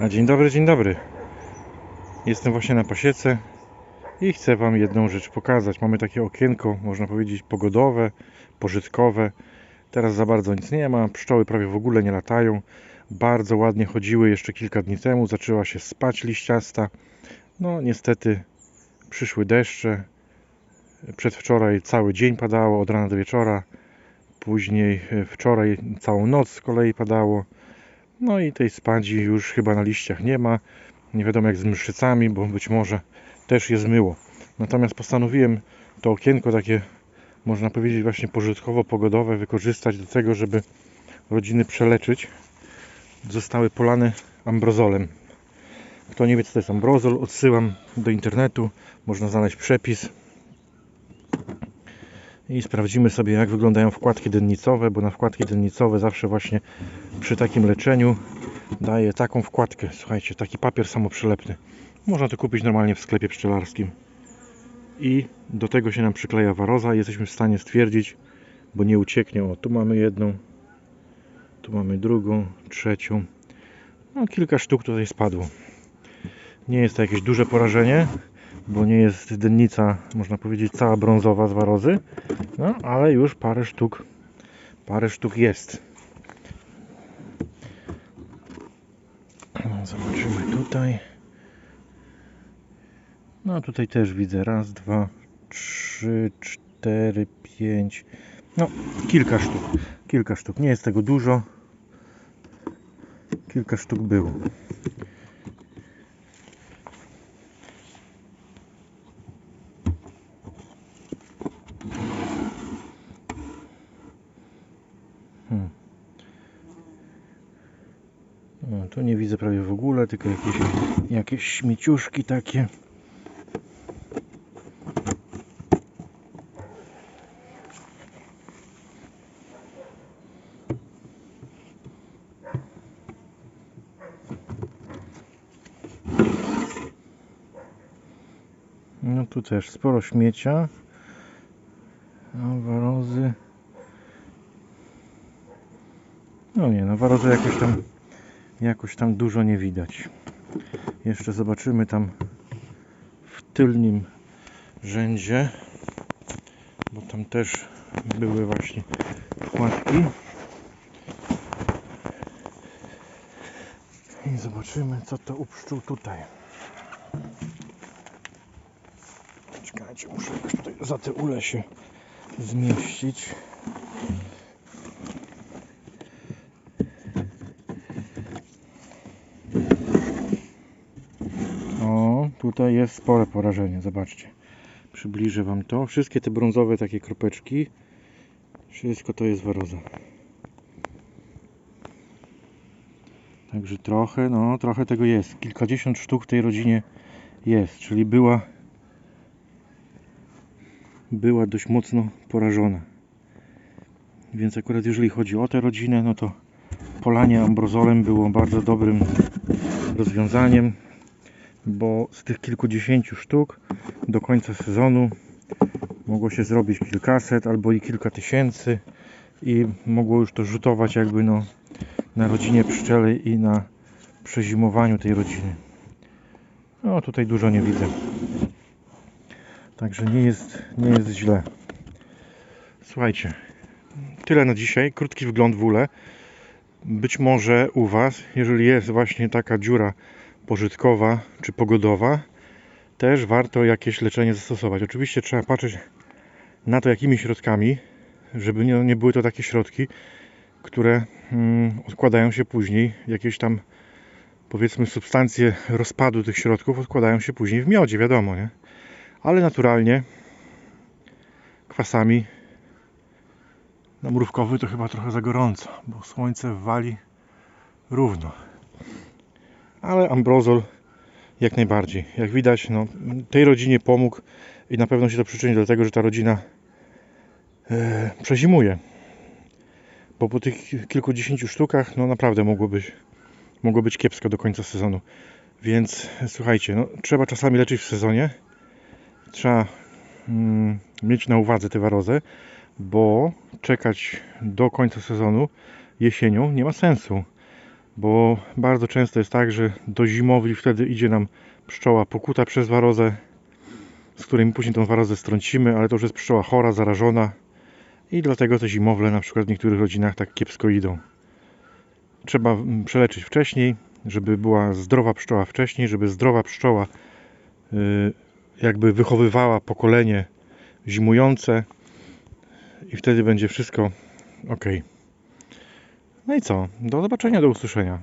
A dzień dobry, dzień dobry. Jestem właśnie na pasiece i chcę Wam jedną rzecz pokazać. Mamy takie okienko, można powiedzieć, pogodowe, pożytkowe. Teraz za bardzo nic nie ma, pszczoły prawie w ogóle nie latają. Bardzo ładnie chodziły jeszcze kilka dni temu, zaczęła się spać liściasta. No niestety przyszły deszcze. Przedwczoraj cały dzień padało, od rana do wieczora. Później e, wczoraj całą noc z kolei padało. No i tej spadzi już chyba na liściach nie ma. Nie wiadomo jak z mszycami, bo być może też je zmyło. Natomiast postanowiłem to okienko takie, można powiedzieć właśnie pożytkowo-pogodowe wykorzystać do tego, żeby rodziny przeleczyć. Zostały polane ambrozolem. Kto nie wie co to jest ambrozol, odsyłam do internetu. Można znaleźć przepis. I sprawdzimy sobie jak wyglądają wkładki dennicowe, bo na wkładki dennicowe zawsze właśnie przy takim leczeniu daje taką wkładkę. Słuchajcie, taki papier samoprzylepny. Można to kupić normalnie w sklepie pszczelarskim. I do tego się nam przykleja waroza. Jesteśmy w stanie stwierdzić, bo nie ucieknie. O, tu mamy jedną, tu mamy drugą, trzecią. No, kilka sztuk tutaj spadło. Nie jest to jakieś duże porażenie, bo nie jest dennica, można powiedzieć, cała brązowa z warozy. No, ale już parę sztuk, parę sztuk jest. Zobaczymy tutaj. No tutaj też widzę raz, dwa, trzy, cztery, pięć. No kilka sztuk. Kilka sztuk. Nie jest tego dużo. Kilka sztuk było. Tu nie widzę prawie w ogóle, tylko jakieś, jakieś śmieciuszki takie. No tu też sporo śmiecia. Warozy. No nie, no warozy jakoś tam jakoś tam dużo nie widać. Jeszcze zobaczymy tam w tylnym rzędzie, bo tam też były właśnie wkładki. I zobaczymy co to u pszczół tutaj. Czekajcie, muszę tutaj za te ule się zmieścić. O, tutaj jest spore porażenie, zobaczcie. Przybliżę Wam to. Wszystkie te brązowe takie kropeczki, wszystko to jest waroza. Także trochę, no trochę tego jest. Kilkadziesiąt sztuk w tej rodzinie jest, czyli była była dość mocno porażona. Więc akurat jeżeli chodzi o tę rodzinę, no to polanie ambrozolem było bardzo dobrym rozwiązaniem, bo z tych kilkudziesięciu sztuk do końca sezonu mogło się zrobić kilkaset albo i kilka tysięcy i mogło już to rzutować jakby no na rodzinie pszczele i na przezimowaniu tej rodziny. No tutaj dużo nie widzę. Także nie jest, nie jest źle. Słuchajcie, tyle na dzisiaj. Krótki wgląd w ule. Być może u Was, jeżeli jest właśnie taka dziura pożytkowa czy pogodowa, też warto jakieś leczenie zastosować. Oczywiście trzeba patrzeć na to, jakimi środkami, żeby nie, nie były to takie środki, które mm, odkładają się później, jakieś tam powiedzmy substancje rozpadu tych środków odkładają się później w miodzie, wiadomo, nie? ale naturalnie kwasami na mrówkowy to chyba trochę za gorąco, bo słońce wali równo. Ale ambrozol jak najbardziej. Jak widać, no, tej rodzinie pomógł i na pewno się to przyczyni do tego, że ta rodzina e, przezimuje. Bo po tych kilkudziesięciu sztukach, no naprawdę mogło być, mogło być kiepsko do końca sezonu. Więc słuchajcie, no, trzeba czasami leczyć w sezonie, trzeba mm, mieć na uwadze tę warozę, bo czekać do końca sezonu jesienią nie ma sensu, bo bardzo często jest tak, że do zimowli wtedy idzie nam pszczoła pokuta przez warozę, z której my później tą warozę strącimy, ale to już jest pszczoła chora, zarażona i dlatego te zimowle na przykład w niektórych rodzinach tak kiepsko idą. Trzeba mm, przeleczyć wcześniej, żeby była zdrowa pszczoła wcześniej, żeby zdrowa pszczoła y, jakby wychowywała pokolenie zimujące i wtedy będzie wszystko ok. No i co? Do zobaczenia, do usłyszenia.